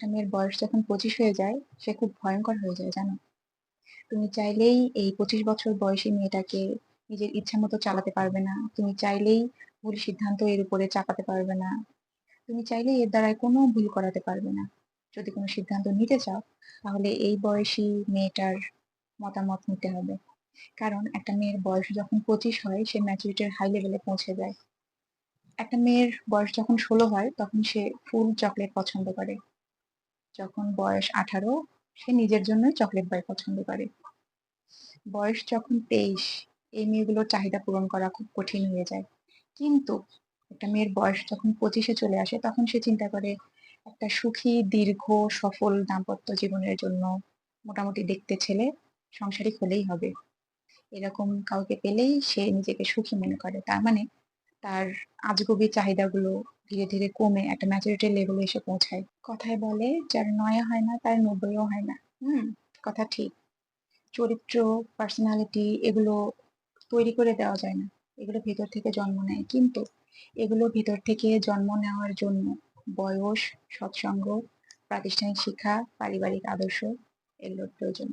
একটা মেয়ের বয়স যখন পঁচিশ হয়ে যায়, সে খুব ভয়ঙ্কর হয়ে যায়, জানো? তুমি চাইলেই এই পঁচিশ বছর বয়সী মেয়েটাকে নিজের ইচ্ছা মতো চালাতে পারবে না। তুমি চাইলেই ভুল সিদ্ধান্ত এর উপরে চাপাতে পারবে না। তুমি চাইলেই এর দ্বারাই কোনো ভুল করাতে পারবে না। যদি কোনো সিদ্ধান্ত নিতে চাও, তাহলে এই বয়সী মেয়েটার মতামত নিতে হবে। কারণ একটা মেয়ের বয়স যখন পঁচিশ হয়, সে ম্যাচুরিটির হাই লেভেলে পৌঁছে যায়। একটা মেয়ের বয়স যখন ষোলো হয়, তখন সে ফুল চকলেট পছন্দ করে। যখন বয়স আঠারো, সে নিজের জন্য চকলেট বাই পছন্দ করে। বয়স যখন তেইশ, এই মেয়েগুলোর চাহিদা পূরণ করা খুব কঠিন হয়ে যায়। কিন্তু একটা মেয়ের বয়স যখন পঁচিশে চলে আসে, তখন সে চিন্তা করে, একটা সুখী, দীর্ঘ, সফল, দাম্পত্য জীবনের জন্য মোটামুটি দেখতে ছেলে, সংসারিক হলেই হবে। এরকম কাউকে পেলেই সে নিজেকে সুখী মনে করে। তার মানে তার আজগুবি চাহিদাগুলো ধীরে ধীরে কমে একটা ম্যাচুরিটি লেভেলে এসে পৌঁছায়। কথায় বলে, যার নয় হয় না, তার নব্বইও হয় না। হুম, কথা ঠিক। চরিত্র পার্সোনালিটি এগুলো তৈরি করে দেওয়া যায় না। এগুলো ভেতর থেকে জন্ম নেয়। কিন্তু এগুলো ভিতর থেকে জন্ম নেওয়ার জন্য বয়স, সৎসঙ্গ, প্রাতিষ্ঠানিক শিক্ষা, পারিবারিক আদর্শ, এগুলোর প্রয়োজন।